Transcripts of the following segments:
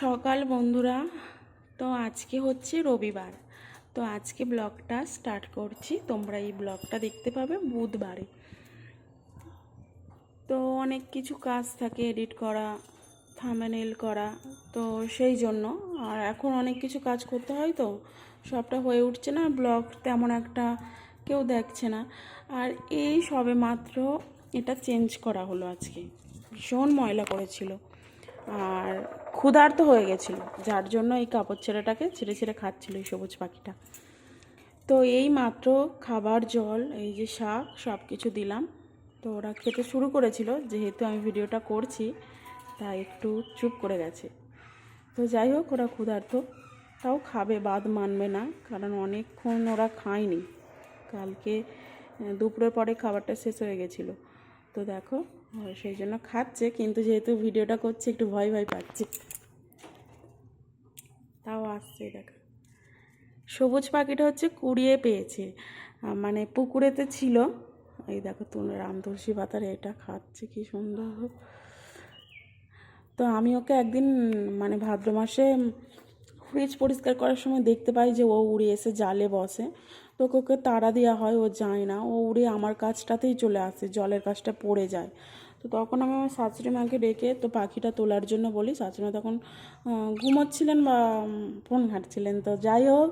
সকাল বন্ধুরা। তো আজকে হচ্ছে রবিবার। তো আজকে ব্লগটা স্টার্ট করছি। তোমরা এই ব্লগটা দেখতে পাবে বুধবারে। তো অনেক কিছু কাজ থাকে, এডিট করা, থামেনেল করা, তো সেই জন্য। আর এখন অনেক কিছু কাজ করতে হয় তো, সবটা হয়ে উঠছে না। ব্লগ তেমন একটা কেউ দেখছে না। আর এই সবে মাত্র এটা চেঞ্জ করা হলো আজকে। ভীষণ ময়লা করেছিল আর ক্ষুধার্ত হয়ে গেছিল, যার জন্য এই কাপড় ছেলেটাকে ছেড়ে ছেড়ে খাচ্ছিল এই সবুজ পাখিটা। তো এই মাত্র খাবার, জল, এই যে শাক সব কিছু দিলাম। তো ওরা খেতে শুরু করেছিল, যেহেতু আমি ভিডিওটা করছি, তাই একটু চুপ করে গেছে। তো যাই হোক, ওরা ক্ষুধার্ত, তাও খাবে, বাদ মানবে না, কারণ অনেকক্ষণ ওরা খায়নি। কালকে, দুপুরের পরে খাবারটা শেষ হয়ে গেছিল। তো দেখো সেই জন্য খাচ্ছে, কিন্তু যেহেতু ভিডিওটা করছে, একটু ভয় ভয় পাচ্ছে। তাও আসছে, দেখো। সবুজ পাখিটা হচ্ছে কুড়িয়ে পেয়েছে। মানে পুকুরেতে ছিল। এই দেখো তুমি রামতুলসী পাতার এটা খাচ্ছে, কি সুন্দর। তো আমি ওকে একদিন মানে ভাদ্র মাসে ফ্রিজ পরিষ্কার করার সময় দেখতে পাই যে ও উড়ে এসে জালে বসে। তো ওকে তাড়া দেওয়া হয়, ও যায় না। ও উড়ে আমার কাজটাতেই চলে আসে, জলের কাছটা পড়ে যায়। তো তখন আমি আমার শাশুড়ি মাকে ডেকে তো পাখিটা তোলার জন্য বলি। শাশুড়িমা তখন ঘুমোচ্ছিলেন বা ফোন ঘাঁটছিলেন। তো যাই হোক,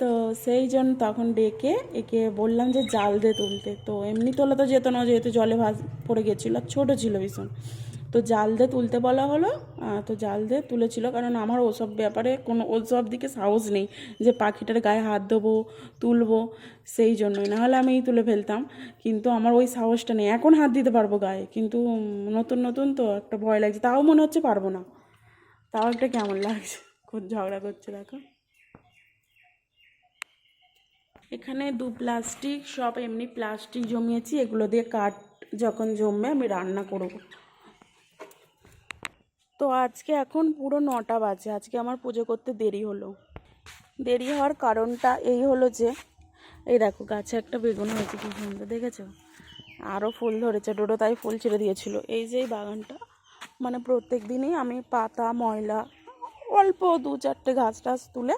তো সেই জন্য তখন ডেকে একে বললাম যে, জাল দিয়ে তুলতে। তো এমনি তোলা তো যেত না, যেহেতু জলে ভাস, পড়ে গেছিল। ছোটো ছিল ভীষণ। তো জাল দিয়ে তুলতে বলা হলো তো জাল দিয়ে তুলেছিল। কারণ আমার ওসব ব্যাপারে কোনো, ওসব দিকে সাহস নেই যে পাখিটার গায়ে হাত দেবো, তুলবো, সেই জন্যই। নাহলে আমি তুলে ফেলতাম, কিন্তু আমার ওই সাহসটা নেই। এখন হাত দিতে পারব গায়ে, কিন্তু নতুন নতুন তো একটা ভয় লাগছে। তাও মনে হচ্ছে পারব না। তাও একটা কেমন লাগছে? খুব ঝগড়া করছে, দেখো। এখানে দু প্লাস্টিক, সব এমনি প্লাস্টিক জমিয়েছি। এগুলো দিয়ে কাঠ যখন জমবে আমি রান্না করব। তো আজকে এখন পুরো নটা বাজে। আজকে আমার পুজো করতে দেরি হলো। দেরি হওয়ার কারণটা এই হলো যে, এই দেখো গাছে একটা বেগুন হয়েছে, কি সুন্দর দেখেছ? আরও ফুল ধরেছে, ডোডো তাই ফুল ছেড়ে দিয়েছিল। এই যে এই বাগানটা মানে প্রত্যেক দিনই আমি পাতা, ময়লা, অল্প দু চারটে গাছ টাছ তুলে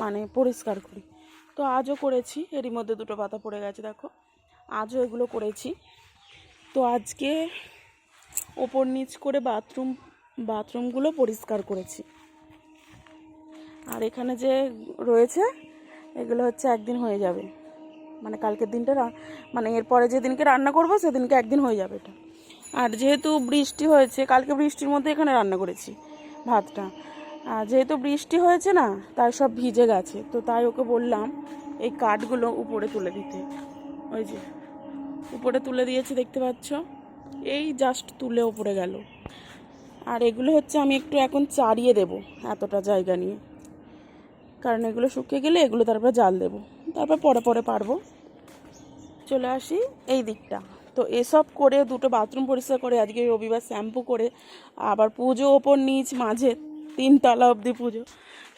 মানে পরিষ্কার করি। তো আজও করেছি, এরই মধ্যে দুটো পাতা পড়ে গেছে, দেখো। আজও এগুলো করেছি। তো আজকে ওপর নিচ করে বাথরুম বাথরুমগুলো পরিষ্কার করেছি। আর এখানে যে রয়েছে, এগুলো হচ্ছে একদিন হয়ে যাবে। মানে কালকের দিনটা মানে এরপরে যেদিনকে রান্না করব, সেদিনকে একদিন হয়ে যাবে এটা। আর যেহেতু বৃষ্টি হয়েছে, কালকে বৃষ্টির মধ্যে এখানে রান্না করেছি ভাতটা। আর যেহেতু বৃষ্টি হয়েছে না, তাই সব ভিজে গেছে। তো তাই ওকে বললাম, এই কাঠগুলো উপরে তুলে দিতে। ওই যে, উপরে তুলে দিয়েছি, দেখতে পাচ্ছ? এই জাস্ট তুলে উপরে গেল। আর এগুলো হচ্ছে আমি একটু এখন চারিয়ে দেব এতটা জায়গা নিয়ে। কারণ এগুলো শুকিয়ে গেলে এগুলো তারপর জাল দেবো। তারপর পরে পরে পারব। চলে আসি এই দিকটা। তো এসব করে দুটো বাথরুম পরিষ্কার করে আজকে রবিবার শ্যাম্পু করে, আবার পুজো ওপর নিচ মাঝে তিনতলা অবধি পুজো।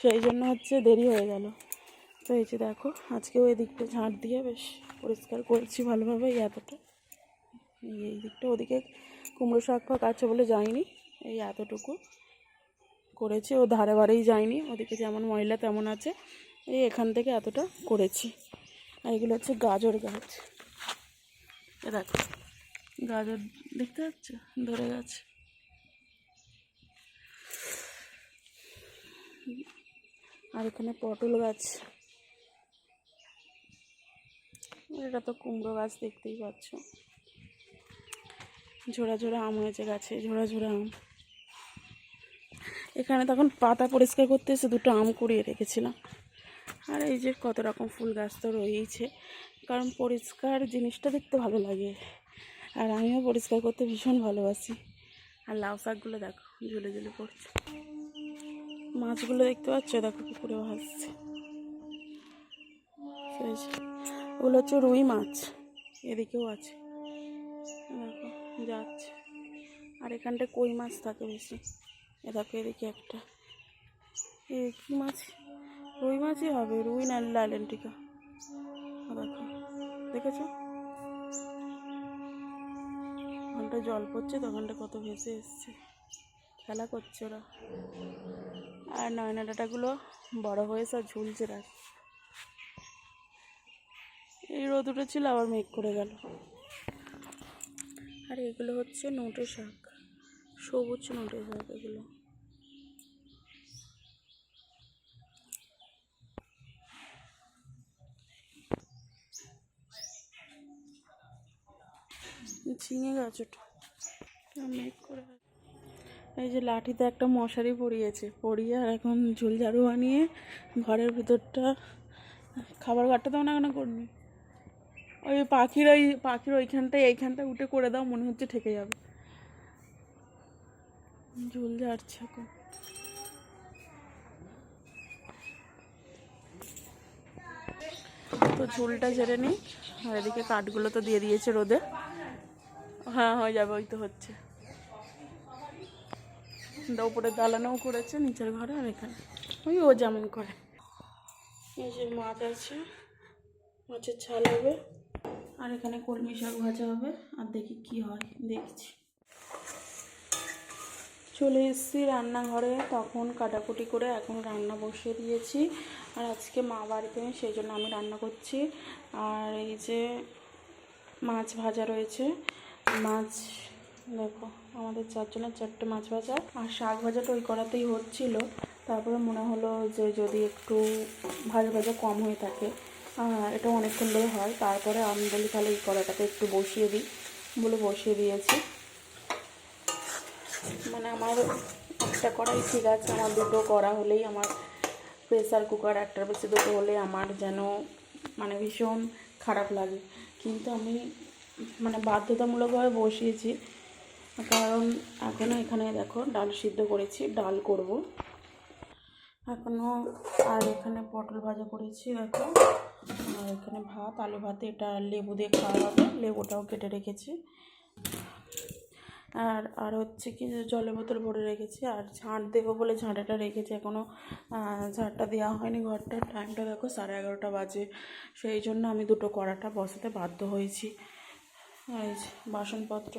সেই জন্য হচ্ছে দেরি হয়ে গেল। তো এই যে দেখো, আজকেও এই দিকটা ঝাঁট দিয়ে বেশ পরিষ্কার করছি ভালোভাবে এতটা। এই দিকটা ওদিকে কুমড়ো শাক ফাক আছে বলে যায়নি এই এতটুকু করেছি। ও ধারে বারেই যায়নি। ওদিকে যেমন ময়লা তেমন আছে। এই এখান থেকে এতটা করেছি। আর এগুলো হচ্ছে গাজর গাছ। দেখো, গাজর দেখতে পাচ্ছ? ধরে গেছে। আর এখানে পটল গাছ। এটা তো কুমড়ো গাছ দেখতেই পাচ্ছ। ঝোড়া ঝোড়া আম হয়েছে গাছে, ঝোড়া ঝোড়া আম। এখানে তখন পাতা পরিষ্কার করতে এসে দুটো আম কুড়িয়ে রেখেছিলাম। আর এই যে কত রকম ফুল গাছ তো রয়েইছে। কারণ পরিষ্কার জিনিসটা দেখতে ভালো লাগে। আর আমিও পরিষ্কার করতে ভীষণ ভালোবাসি। আর লাউ শাকগুলো দেখো, ঝুলে ঝুলে পড়ছে। মাছগুলো দেখতে পাচ্ছ? দেখো পুকুরে ভাসছে। ওগুলো হচ্ছে রুই মাছ। এদিকেও আছে। দেখো, যাচ্ছে। আর এখানটা কই মাছ থাকে বেশি? এ দেখো এদিকে একটা। এ, কী মাছ? রুই মাছই হবে, রুই না লালেন্টিকা দেখো। দেখেছ? ওখানটা জল পড়ছে তখনটা কত ভেসে এসছে। খেলা করছে ওরা। আর নয়না ডাটাগুলো বড় হয়েছে আর ঝুলছে রাখ এই রোদ উঠেছিল, আবার মেঘ করে গেল। আর এগুলো হচ্ছে নোটে শাক। সবুজ নোটে শাক এগুলো। ঝিঙে গাছ ওটা করে এই যে লাঠিতে একটা মশারি পরিয়েছে, পরিয়ে আর এখন ঝুল ঝাড়ু বানিয়ে ঘরের ভিতরটা, খাবার ঘরটা তো না করনি ওই পাখির ওই, পাখির ওইখানটায় এইখানটা উঠে করে দাও, মনে হচ্ছে ঠেকে যাবে। ঝুল ঝাড়ছে এখন। তো ঝুলটা ঝেড়ে নিই, আর এদিকে কাঠগুলো তো দিয়ে দিয়েছে রোদে। হ্যাঁ হয়ে, যাবে, ওই তো হচ্ছে। উপরে দালানও করেছে, নিচের ঘরে আর এখানে। ওই ও যেমন করে। এই যে মাছ আছে, মাছের ছাল হবে। আর এখানে কলমি শাক ভাজা হবে, আর দেখি কি হয়, দেখছি। চলে এসেছি রান্নাঘরে, তখন কাটাকুটি করে এখন রান্না বসিয়ে দিয়েছি। আর আজকে মা বাড়িতে, সেই জন্য আমি রান্না করছি। আর এই যে মাছ ভাজা রয়েছে মাছ, দেখো, আমাদের চারজনের চারটে মাছ ভাজা। আর শাক ভাজাটা ওই করাতেই হচ্ছিল। তারপরে মনে হলো যে যদি একটু ভাজা ভাজা কম হয়ে থাকে এটা অনেকক্ষণ ধরে হয়। তারপরে আমি বলি তাহলে এই কড়াটাতে একটু বসিয়ে দিই বলে বসিয়ে দিয়েছি। মানে আমার একটা কড়াই ঠিক আছে, আমার দুটো কড়া হলেই আমার প্রেসার কুকার একটার বেশি দুটো হলে আমার যেন মানে ভীষণ খারাপ লাগে। কিন্তু আমি মানে বাধ্যতামূলকভাবে বসিয়েছি। কারণ এখনও এখানে দেখো ডাল সিদ্ধ করেছি, ডাল করব। এখনও আর এখানে পটল ভাজা করেছি, দেখো। আর এখানে ভাত, আলু ভাতে, এটা লেবু দিয়ে খাওয়া হবে, লেবুটাও কেটে রেখেছি। আর আর হচ্ছে কি জলের বোতল ভরে রেখেছি, আর ঝাঁট দেবো বলে ঝাঁটাটা রেখেছি এখনও ঝাঁটটা দেওয়া হয়নি ঘরটার, টাইমটা দেখো সাড়ে এগারোটা বাজে। সেই জন্য আমি দুটো কড়াটা বসাতে বাধ্য হয়েছি। এই বাসনপত্র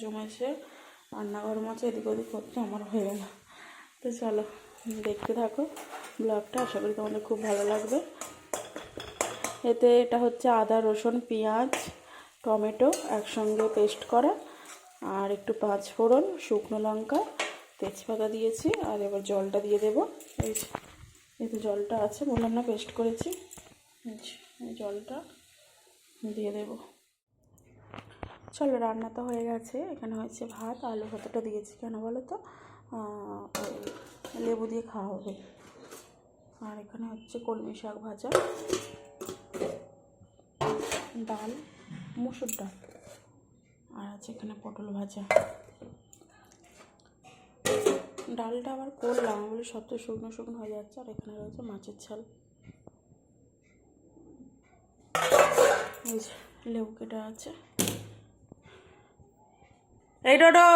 জমেছে, রান্নাঘর মাছে, এদিক ওদিক করতে আমার হয়ে গেল। তো চলো দেখতে থাকো ব্লগটা, আশা করি তোমাদের খুব ভালো লাগবে। এতে এটা হচ্ছে আদা, রসুন, পেঁয়াজ, টমেটো একসঙ্গে পেস্ট করা, আর একটু পাঁচ ফোড়ন, শুকনো লঙ্কা, তেজপাতা দিয়েছি, আর এবার জলটা দিয়ে দেবো। এই এতে জলটা আছে, বললাম না পেস্ট করেছি। জলটা দিয়ে দেবো। চলো রান্না তো হয়ে গেছে। এখানে হয়েছে ভাত, আলু ভাতটা দিয়েছি কেন বলো তো? লেবু দিয়ে খাওয়া হবে। আর এখানে হচ্ছে কলমি শাক ভাজা, ডাল, মুসুর ডাল, আর আছে এখানে পটল ভাজা। ডালটা আবার করলাম বলে সব তো শুকনো শুকনো হয়ে যাচ্ছে, আর এখানে রয়েছে মাছের যে লেবু কেটে আছে। এই ডোডো।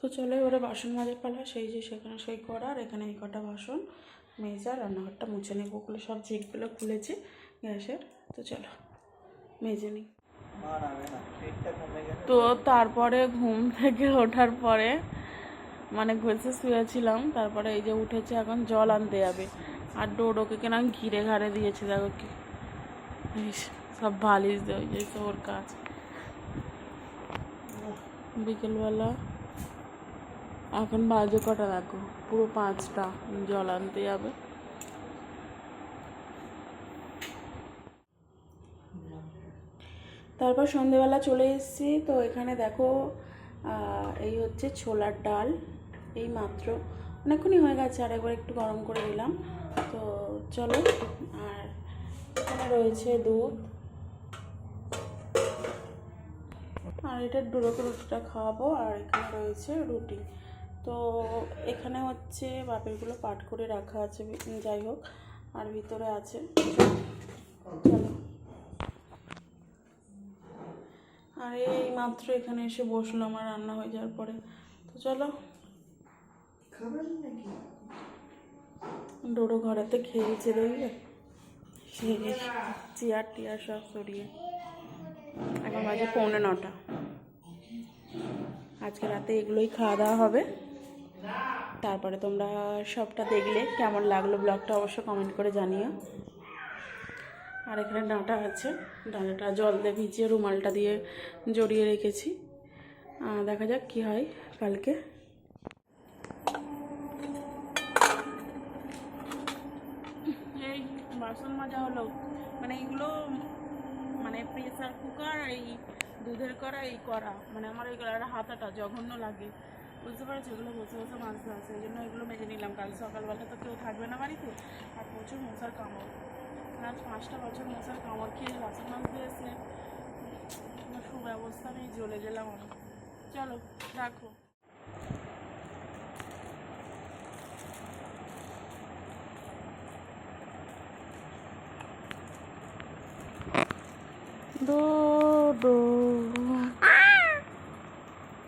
তো চলো এবারে বাসন মাজার পালা, সেই যে সেখানে সেই করা, আর এখানে এই কটা বাসন, মেজা রান্নাঘরটা মুছে নেব, ওগুলো সব ঝিকগুলো খুলেছি গ্যাসের। তো চলো, মেজে নিই তো তারপরে ঘুম থেকে ওঠার পরে মানে ঘষে শুয়েছিলাম, তারপরে এই যে উঠেছে এখন জল আনতে যাবে। আর ডোডোকে কেন ঘিরে ঘাড়ে দিয়েছে, দেখো কি। সব বালিশ দেওয়া যেছে ওর কাজ। বিকেলবেলা এখন বাজে কটা, দেখো, পুরো পাঁচটা, জল আনতে যাবে। তারপর সন্ধেবেলা চলে এসেছি, তো এখানে দেখো এই হচ্ছে ছোলার ডাল, এই মাত্র। অনেকক্ষণই হয়ে গেছে, আর একবার একটু গরম করে দিলাম তো চলো, আর এখানে রয়েছে দুধ। আর এটা ডুরোকে রুটিটা খাওয়াবো, আর এখানে রয়েছে রুটি। তো এখানে হচ্ছে বাপেরগুলো পাট করে রাখা আছে, যাই হোক, আর ভিতরে আছে। চলো। আর এই মাত্র এখানে এসে বসল আমার রান্না হয়ে যাওয়ার পরে। তো চলো। ডোডো ঘরেতে খেয়েছে দেখলে চেয়ার টিয়ার সব সরিয়ে। এখন বাজে পৌনে নটা। আজকে রাতে এগুলোই খাওয়া দাওয়া হবে। তারপরে তোমরা সবটা দেখলে কেমন লাগল ব্লগটা অবশ্য কমেন্ট করে জানিও। আর এখানে ডাঁটা আছে। ডাঁটাটা জল দিয়ে ভিজিয়ে রুমালটা দিয়ে জড়িয়ে রেখেছি। দেখা যাক কি হয় কালকে। বাসন মাজা হলো মানে এগুলো মানে প্রেসার কুকার এই দুধের করা এই করা মানে আমার এই করার হাতাটা জঘন্য লাগে। বুঝতে পারছ? এগুলো বসে বসে মাজতে আছে এই জন্য এগুলো মেজে নিলাম। কাল সকালবেলা তো কেউ থাকবে না বাড়িতে। আর প্রচুর মশার কামড়। আজ পাঁচটা বছর মশার কামড় খেয়ে বাসন মাজতে এসে সুব্যবস্থা নেই, জ্বলে গেলাম আমি। চলো, রাখো। ডোডো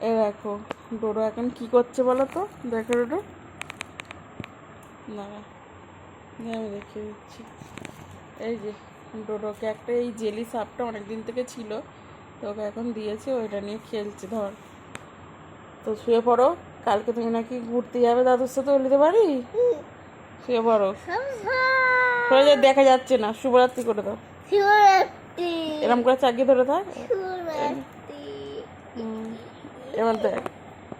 এ দেখো ডোডো এখন কি করছে বলো তো? দেখো ডোডো। দিয়ে আমি দেখিয়ে দিচ্ছি। এই যে ডোডোকে একটা এই জেলি সাপটা অনেক দিন থেকে ছিল তো ওকে এখন দিয়েছে ওইটা নিয়ে খেলছে ধর। তো শুয়ে পড়ো কালকে তুমি নাকি ঘুরতে যাবে দাদুর সাথে বলিতে পারি শুয়ে পড়ো। দেখা যাচ্ছে না শুভরাত্রি করে দাও। এরম করে চাকি ধরে থাক। এবার দেখ।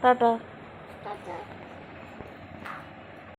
টাটা।